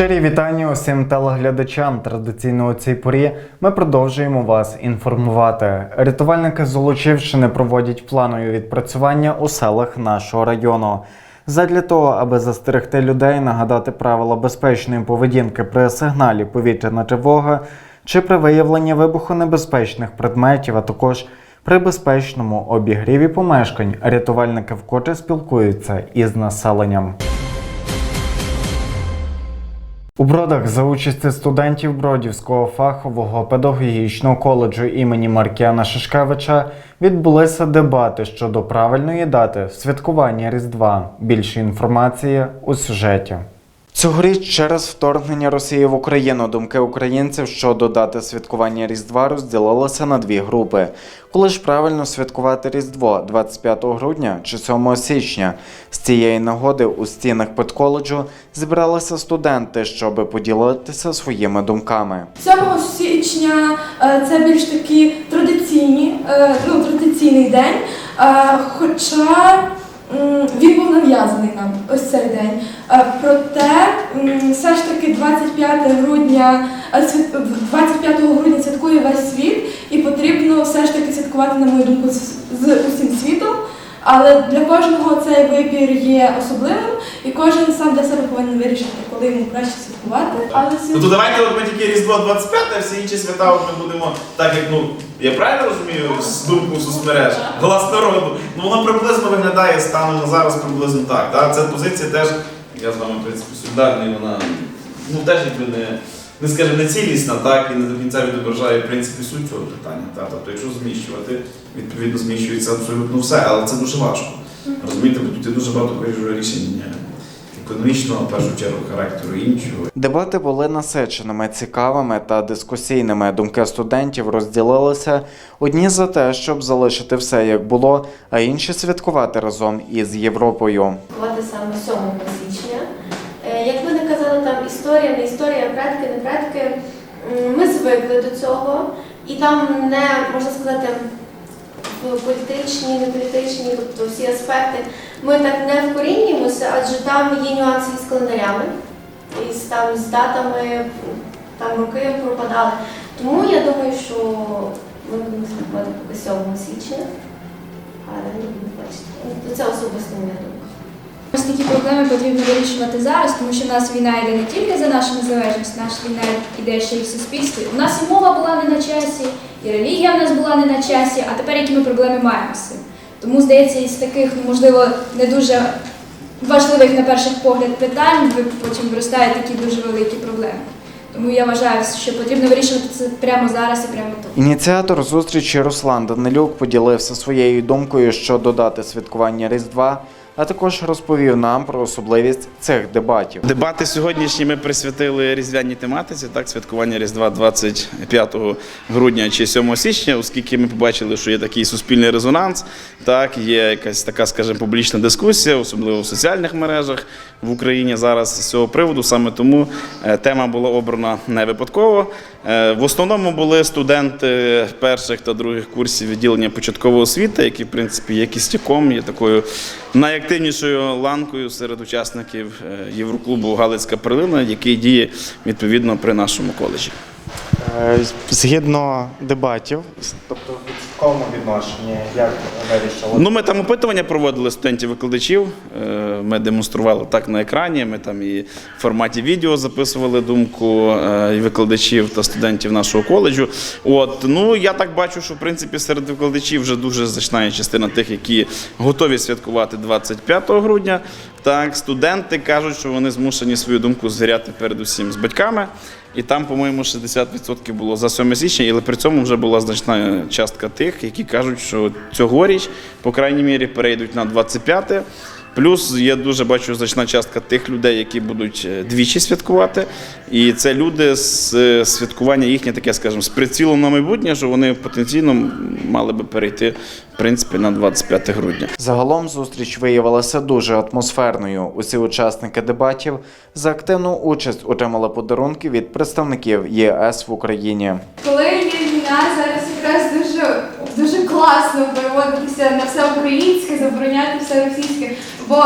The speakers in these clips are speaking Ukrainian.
Щирі вітання усім телеглядачам. Традиційно у цій порі ми продовжуємо вас інформувати. Рятувальники з Золочівщини проводять планові відпрацювання у селах нашого району. Задля того, аби застерегти людей, нагадати правила безпечної поведінки при сигналі повітряна тривога чи при виявленні вибухонебезпечних предметів, а також при безпечному обігріві помешкань, рятувальники вкотре спілкуються із населенням. У бродах за участі студентів Бродівського фахового педагогічного коледжу імені Маркіана Шишкевича відбулися дебати щодо правильної дати святкування Різдва. Більше інформації у сюжеті. Цьогоріч через вторгнення Росії в Україну думки українців щодо дати святкування Різдва розділилися на дві групи. Коли ж правильно святкувати Різдво 25 грудня чи 7 січня. З цієї нагоди у стінах педколеджу зібралися студенти, щоб поділитися своїми думками. 7 січня е, це більш такі традиційні, е, ну, традиційний день, е, хоча він був нав'язаний нам ось цей день. Е, Проте все ж таки 25 грудня, е, свят- 25 грудня святкує весь світ, і потрібно все ж таки святкувати, на мою думку, з, з усім світом. Але для кожного цей вибір є особливим, і кожен сам для себе повинен вирішити, коли йому краще святкувати. Але Ну то давайте от ми тільки Різдво 25, а всі інші свята от ми будемо, так як ну, я правильно розумію з думку соцмереж, глас народу. Ну воно приблизно виглядає станом на зараз приблизно так. Да? Це позиція теж, я з вами в принципі солідарний, вона ну теж якби не, не скажімо, не цілісна, так, і не до кінця відображає в принципі суть цього питання. Так? Тобто, якщо зміщувати, відповідно зміщується абсолютно все, але це дуже важко. Розумієте, бо тут є дуже багато рішень економічного, в першу чергу, характеру іншого. Дебати були насиченими, цікавими та дискусійними. Думки студентів розділилися одні за те, щоб залишити все як було, а інші святкувати разом із Європою. святкувати саме 7 січня. Е, Як ви не казали, там історія, не історія, предки, не предки. Ми звикли до цього, і там не можна сказати політичні, не політичні, тобто всі аспекти. Ми так не вкорінюємося, адже там є нюанси із календарями, і з, там, з датами, там роки пропадали. Тому я думаю, що ми будемо святкувати поки 7 січня, але не будемо бачити. Ну, Це особисто моя думка. Ось такі проблеми потрібно вирішувати зараз, тому що в нас війна йде не тільки за нашу незалежність, наша війна йде ще й в суспільстві. У нас і мова була не на часі, і релігія в нас була не на часі, а тепер які ми проблеми маємо з цим. Тому, здається, із таких, ну, можливо, не дуже важливих на перших погляд питань, ви потім виростають такі дуже великі проблеми. Тому я вважаю, що потрібно вирішувати це прямо зараз і прямо тут. Ініціатор зустрічі Руслан Данилюк поділився своєю думкою що додати святкування Різдва, а також розповів нам про особливість цих дебатів. Дебати сьогоднішні ми присвятили різдвяній тематиці, так, святкування Різдва 25 грудня чи 7 січня, оскільки ми побачили, що є такий суспільний резонанс, так, є якась така, скажімо, публічна дискусія, особливо в соціальних мережах в Україні зараз з цього приводу. Саме тому е, тема була обрана не випадково. Е, В основному були студенти перших та других курсів відділення початкової освіти, які, в принципі, є кістяком, є такою найактивнішою ланкою серед учасників е, Євроклубу Галицька прилина, який діє відповідно при нашому коледжі. Е, Згідно дебатів, тобто в відсотковому відношенні, як вирішили? Ну, ми там опитування проводили студентів-викладачів. е, Ми демонстрували так на екрані. Ми там і в форматі відео записували думку е, і викладачів та студентів нашого коледжу. От ну я так бачу, що в принципі серед викладачів вже дуже значна частина тих, які готові святкувати 25 грудня. Так, студенти кажуть, що вони змушені свою думку звіряти передусім з батьками. І там, по-моєму, 60% було за 7 січня, але при цьому вже була значна частка тих, які кажуть, що цьогоріч, по крайній мірі, перейдуть на 25 Плюс є дуже бачу значна частка тих людей, які будуть е, двічі святкувати. І це люди з е, святкування їхнє таке, скажімо, з прицілом на майбутнє, що вони потенційно мали би перейти в принципі на 25 грудня. Загалом зустріч виявилася дуже атмосферною. Усі учасники дебатів за активну участь отримали подарунки від представників ЄС в Україні. Коли є війна, зараз якраз дуже дуже класно переводитися на все українське, забороняти все російське. Бо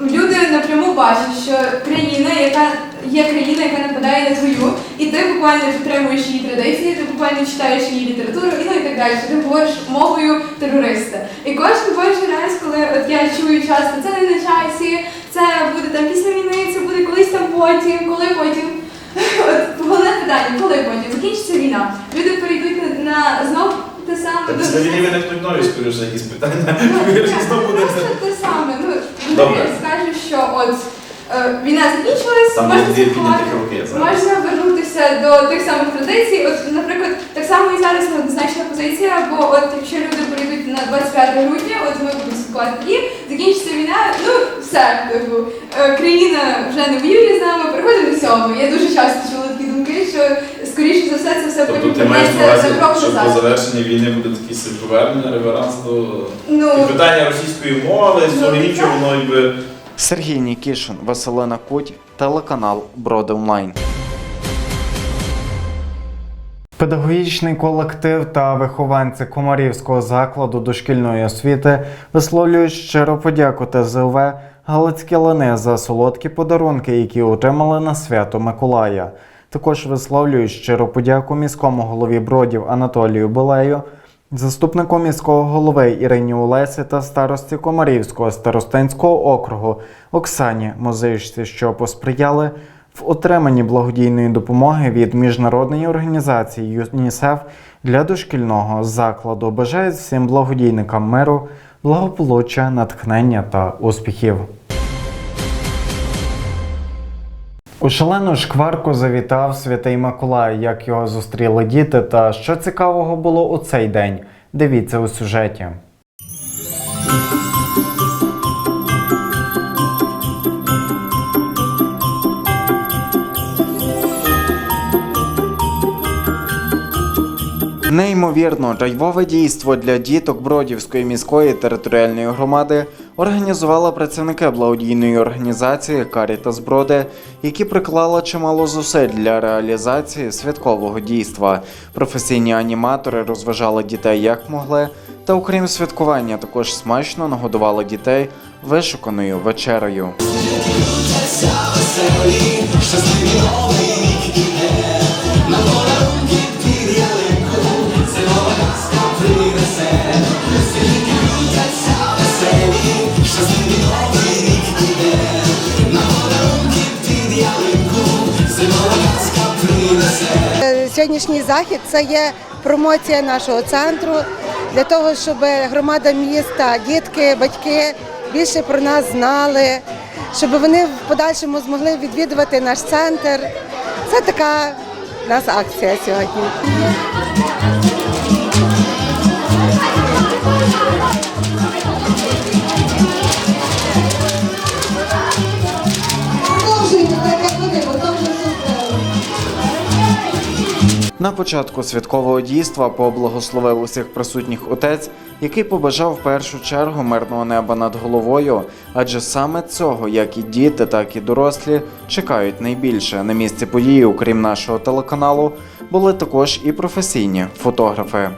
люди напряму бачать, що країна, яка є країна, яка нападає на твою, і ти буквально підтримуєш її традиції, ти буквально читаєш її літературу і ну і так далі. Ти говориш мовою терориста. І кожен кожен раз, коли от я чую часто, це не на часі, це буде там після війни, це буде колись там потім, коли потім. От головне питання, коли потім закінчиться війна, люди перейдуть на, на знов те саме. Та після війни виникнуть нові, скоріше, якісь питання. Ну, знову буде це. те саме. Добре. я скажу, що от е, війна закінчилась, Там можна є дві святкувати, зараз. можна вернутися до тих самих традицій. От, наприклад, так само і зараз неоднозначна позиція, бо от якщо люди перейдуть на 25 грудня, от ми будемо святкувати закінчиться війна, ну все, типу, е, країна вже не воює з нами, переходимо до сьому. Я дуже часто чула такі думки, що скоріше за все це все Тобто потім ти маєш на увазі, за крок що по завершенні війни буде такий повернення, реверанс до Ну, і питання російської мови, з цього Ну, іншого, так. воно якби. Сергій Нікішин, Василина Куть, телеканал Броди Онлайн. Педагогічний колектив та вихованці Комарівського закладу дошкільної освіти висловлюють щиро подяку ТЗВ Галицькі лани за солодкі подарунки, які отримали на свято Миколая. Також висловлюють щиро подяку міському голові Бродів Анатолію Белею, заступнику міського голови Ірині Олесі та старості Комарівського старостинського округу Оксані Мозичці, що посприяли в отриманні благодійної допомоги від міжнародної організації ЮНІСЕФ для дошкільного закладу. Бажають всім благодійникам миру, благополуччя, натхнення та успіхів. У шалену шкварку завітав святий Миколай, як його зустріли діти, та що цікавого було у цей день. Дивіться у сюжеті. Неймовірно драйвове дійство для діток Бродівської міської територіальної громади організували працівники благодійної організації Каріта Зброди, які приклали чимало зусиль для реалізації святкового дійства. Професійні аніматори розважали дітей як могли, та окрім святкування, також смачно нагодували дітей вишуканою вечерею. Сьогоднішній захід це є промоція нашого центру для того, щоб громада міста, дітки, батьки більше про нас знали, щоб вони в подальшому змогли відвідувати наш центр. Це така у нас акція сьогодні. На початку святкового дійства поблагословив усіх присутніх отець, який побажав в першу чергу мирного неба над головою, адже саме цього, як і діти, так і дорослі, чекають найбільше. На місці події, окрім нашого телеканалу, були також і професійні фотографи.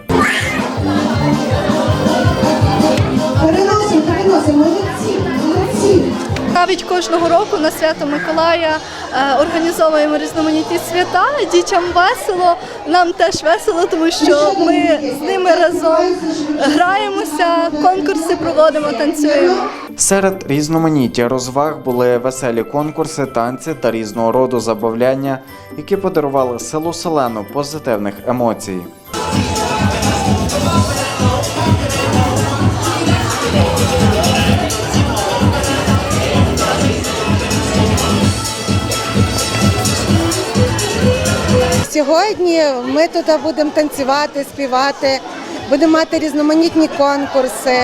Навіть кожного року на свято Миколая е, організовуємо різноманітні свята. Дітям весело, нам теж весело, тому що ми з ними разом граємося, конкурси проводимо, танцюємо. Серед різноманіття розваг були веселі конкурси, танці та різного роду забавляння, які подарували селу селену позитивних емоцій. Сьогодні ми тут будемо танцювати, співати, будемо мати різноманітні конкурси.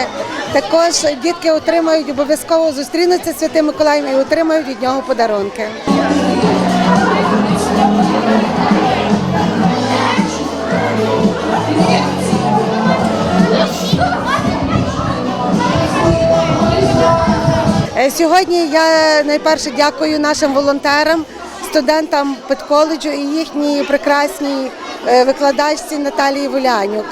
Також дітки отримають обов'язково зустрінуться з Святим Миколаєм і отримають від нього подарунки. Е, Сьогодні я найперше дякую нашим волонтерам, студентам педколеджу і їхній прекрасній е, викладачці Наталії Волянюк,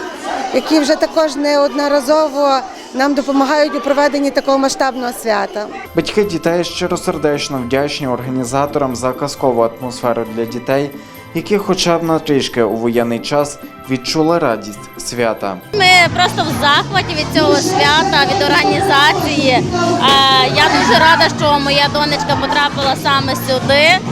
які вже також неодноразово нам допомагають у проведенні такого масштабного свята. Батьки дітей щиросердечно вдячні організаторам за казкову атмосферу для дітей, які хоча б на трішки у воєнний час відчули радість свята. Ми просто в захваті від цього свята, від організації. Е, Я дуже рада, що моя донечка потрапила саме сюди.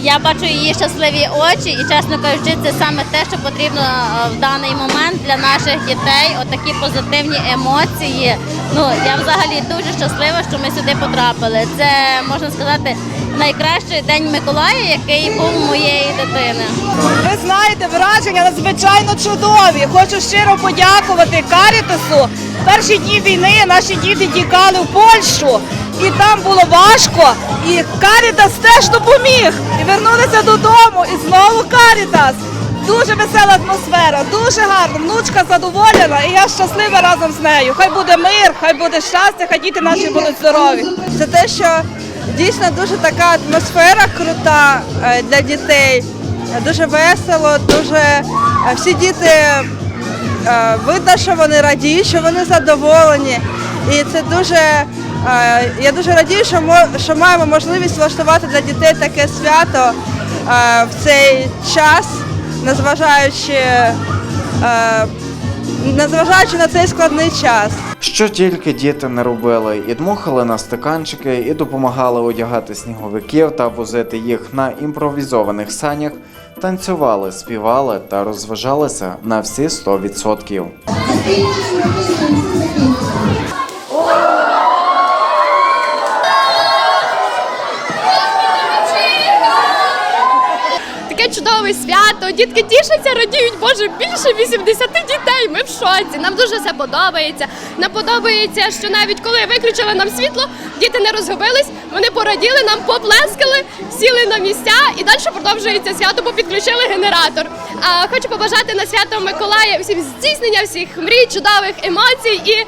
Я бачу її щасливі очі, і чесно кажучи, це саме те, що потрібно е, в даний момент для наших дітей. Отакі позитивні емоції. Ну я взагалі дуже щаслива, що ми сюди потрапили. Це можна сказати найкращий день Миколая, який був моєї дитини. Ви знаєте, враження надзвичайно чудові. Хочу щиро подякувати Карітасу. Перші дні війни наші діти тікали в Польщу, і там було важко. І Карітас теж допоміг. І вернулися додому. І знову Карітас. Дуже весела атмосфера, дуже гарно. Внучка задоволена, і я щаслива разом з нею. Хай буде мир, хай буде щастя, хай діти наші будуть здорові. Це те, що дійсно дуже така атмосфера крута е, для дітей. Дуже весело, дуже е, всі діти е, видно, що вони радіють, що вони задоволені. І це дуже я дуже радію, що маємо можливість влаштувати для дітей таке свято е, в цей час, незважаючи, е, незважаючи на цей складний час. Що тільки діти не робили, і дмухали на стаканчики, і допомагали одягати сніговиків та возити їх на імпровізованих санях, танцювали, співали та розважалися на всі 100%. Таке чудове свято. Дітки тішаться, радіють. Боже, більше 80 дітей. Ми в шоці. Нам дуже все подобається. Нам подобається, що навіть коли виключили нам світло, діти не розгубились, вони пораділи, нам поплескали, сіли на місця і далі продовжується свято, бо підключили генератор. А хочу побажати на свято Миколая всім здійснення всіх мрій, чудових емоцій і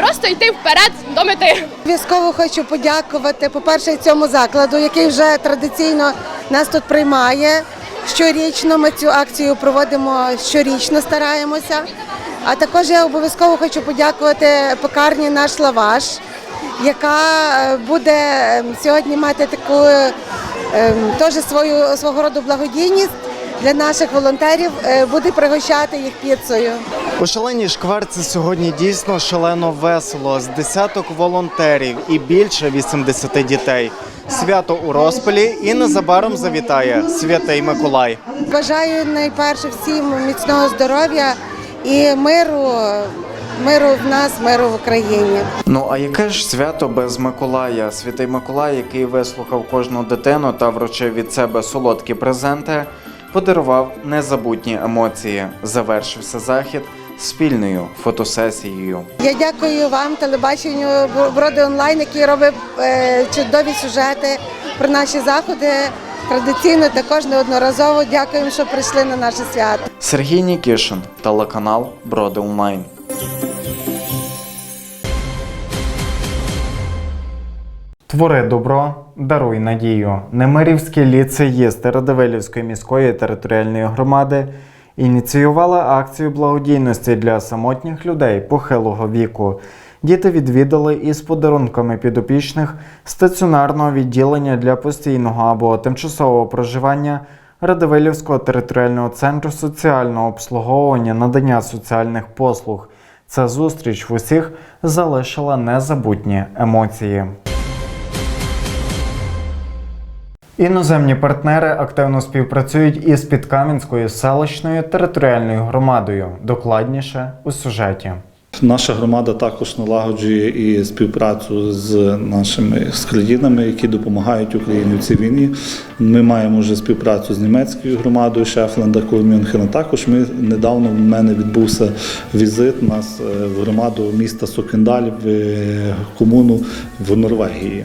просто йти вперед до мети. Обов'язково хочу подякувати, по-перше, цьому закладу, який вже традиційно нас тут приймає. Щорічно ми цю акцію проводимо щорічно, стараємося. А також я обов'язково хочу подякувати пекарні наш лаваш, яка е, буде е, сьогодні мати таку е, теж свою свого роду благодійність для наших волонтерів, е, буде пригощати їх піцею. У шаленій шкварці сьогодні дійсно шалено весело з десяток волонтерів і більше 80 дітей. Свято у розпалі і незабаром завітає святий Миколай. Бажаю найперше всім міцного здоров'я і миру, миру в нас, миру в Україні. Ну а яке ж свято без Миколая? Святий Миколай, який вислухав кожну дитину та вручив від себе солодкі презенти, подарував незабутні емоції. Завершився захід спільною фотосесією. Я дякую вам, телебаченню Броди онлайн, який робить е, чудові сюжети про наші заходи. Традиційно також неодноразово дякуємо, що прийшли на наше свято. Сергій Нікішин, телеканал Броди Онлайн. Твори добро, даруй надію. Немирівський ліцеїст Радивилівської міської територіальної громади ініціювали акцію благодійності для самотніх людей похилого віку. Діти відвідали із подарунками підопічних стаціонарного відділення для постійного або тимчасового проживання Радивилівського територіального центру соціального обслуговування надання соціальних послуг. Ця зустріч в усіх залишила незабутні емоції. Іноземні партнери активно співпрацюють із Підкам'янською селищною територіальною громадою. Докладніше у сюжеті. Наша громада також налагоджує і співпрацю з нашими з країнами, які допомагають Україні в цій війні. Ми маємо вже співпрацю з німецькою громадою Шефленда Мюнхена. Також ми недавно в мене відбувся візит нас е, в громаду міста Сокендаль в е, комуну в Норвегії.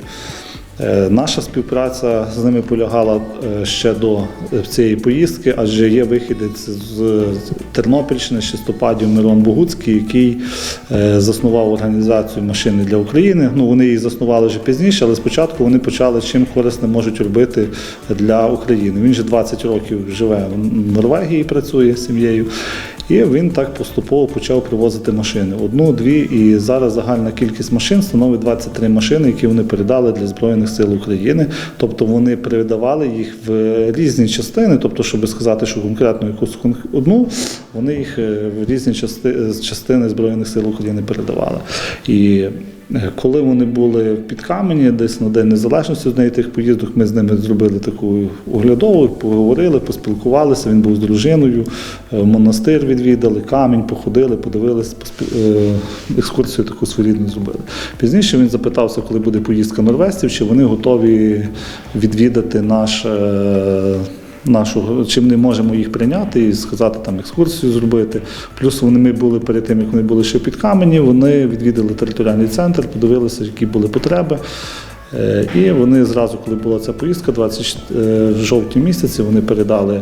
Е, Наша співпраця з ними полягала е, ще до е, цієї поїздки, адже є вихідець з Тернопільщини, Шестопадів Мирон Богуцький, який заснував організацію машини для України. Ну вони її заснували вже пізніше, але спочатку вони почали чим корисне можуть робити для України. Він вже 20 років живе в Норвегії, працює з сім'єю. І він так поступово почав привозити машини. Одну, дві, і зараз загальна кількість машин становить 23 машини, які вони передали для Збройних сил України. Тобто вони передавали їх в різні частини, тобто, щоб сказати, що конкретно якусь одну, вони їх е, в різні частини Збройних сил України передавали. І коли вони були під камені, десь на День Незалежності з неї тих поїздок, ми з ними зробили таку оглядову, поговорили, поспілкувалися. Він був з дружиною, е, монастир відвідали, камінь, походили, подивилися, е, екскурсію таку своєрідну зробили. Пізніше він запитався, коли буде поїздка норвезців, чи вони готові відвідати наш. Е, Нашу, чи ми можемо їх прийняти і сказати там екскурсію зробити. Плюс вони ми були перед тим, як вони були ще під камені, вони відвідали територіальний центр, подивилися, які були потреби. Е, І вони зразу, коли була ця поїздка, 20, е, в жовтні місяці, вони передали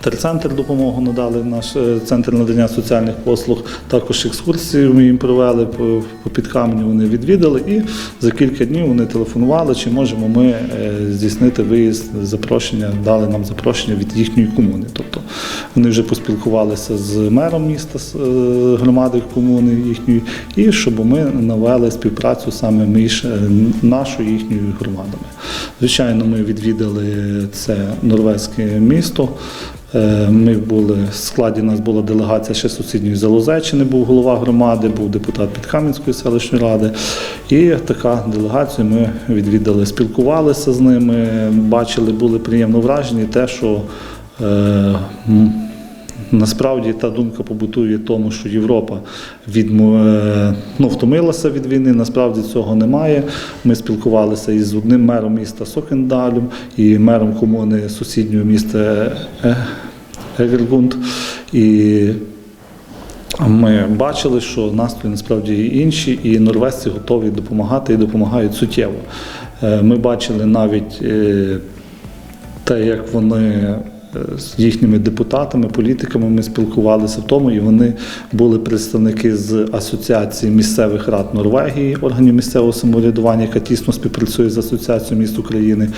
Терцентр допомогу надали наш е, центр надання соціальних послуг. Також екскурсії ми їм провели по, по підкаменю. Вони відвідали, і за кілька днів вони телефонували, чи можемо ми е, здійснити виїзд запрошення, дали нам запрошення від їхньої комуни. Тобто вони вже поспілкувалися з мером міста, з е, громади комуни їхньої, і щоб ми навели співпрацю саме між нашою їхньою громадами. Звичайно, ми відвідали це норвезьке місто. Е, Ми були в складі. У нас була делегація ще сусідньої Залозеччини, був голова громади, був депутат Підхам'янської селищної ради. І така делегація ми відвідали, спілкувалися з ними, бачили, були приємно вражені, те, що е, Насправді та думка побутує тому, що Європа відмо... е, ну, втомилася від війни. Насправді цього немає. Ми спілкувалися із одним мером міста Сокендалем і мером комуни сусіднього міста Е- Егергунд. І ми бачили, що настрої насправді інші, і норвезці готові допомагати і допомагають суттєво. Е, Ми бачили навіть е, те, як вони е, з їхніми депутатами, політиками ми спілкувалися в тому, і вони були представники з Асоціації місцевих рад Норвегії, органів місцевого самоврядування, яка тісно співпрацює з Асоціацією міст України.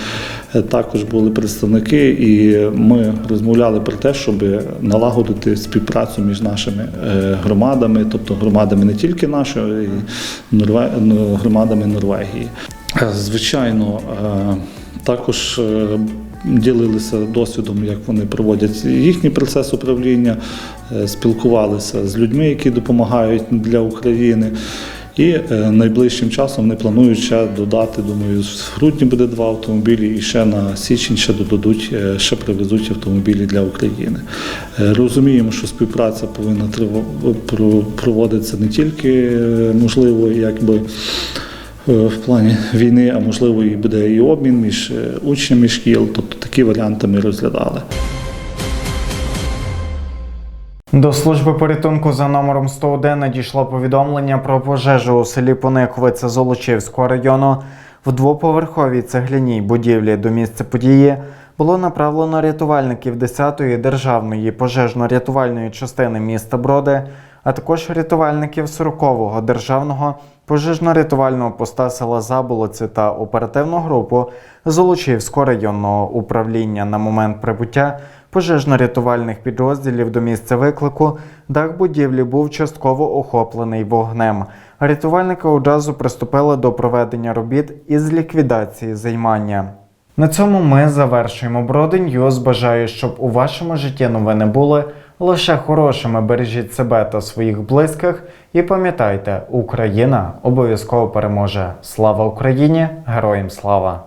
Е, Також були представники, і ми розмовляли про те, щоб налагодити співпрацю між нашими е, громадами, тобто громадами не тільки нашої, ну, громадами Норвегії. Е, Звичайно, також ділилися досвідом, як вони проводять їхній процес управління, е, спілкувалися з людьми, які допомагають для України. І е, найближчим часом вони планують ще додати, думаю, в грудні буде два автомобілі, і ще на січень ще додадуть, е, ще привезуть автомобілі для України. Розуміємо, що співпраця повинна проводитися не тільки можливо, якби в плані війни, а можливо, і буде і обмін між е, учнями шкіл. Тобто такі варіанти ми розглядали. До служби порятунку за номером 101 надійшло повідомлення про пожежу у селі Пониковиця Золочівського району. В двоповерховій цегляній будівлі до місця події було направлено рятувальників 10-ї державної пожежно-рятувальної частини міста Броди, а також рятувальників 40-го державного пожежно-рятувального поста села Заболоці та оперативну групу Золочівського районного управління на момент прибуття пожежно-рятувальних підрозділів до місця виклику дах будівлі був частково охоплений вогнем. Рятувальники одразу приступили до проведення робіт із ліквідації займання. На цьому ми завершуємо Броди Ньюз. Бажаю, щоб у вашому житті новини були лише хорошими. Бережіть себе та своїх близьких. І пам'ятайте, Україна обов'язково переможе. Слава Україні! Героям слава!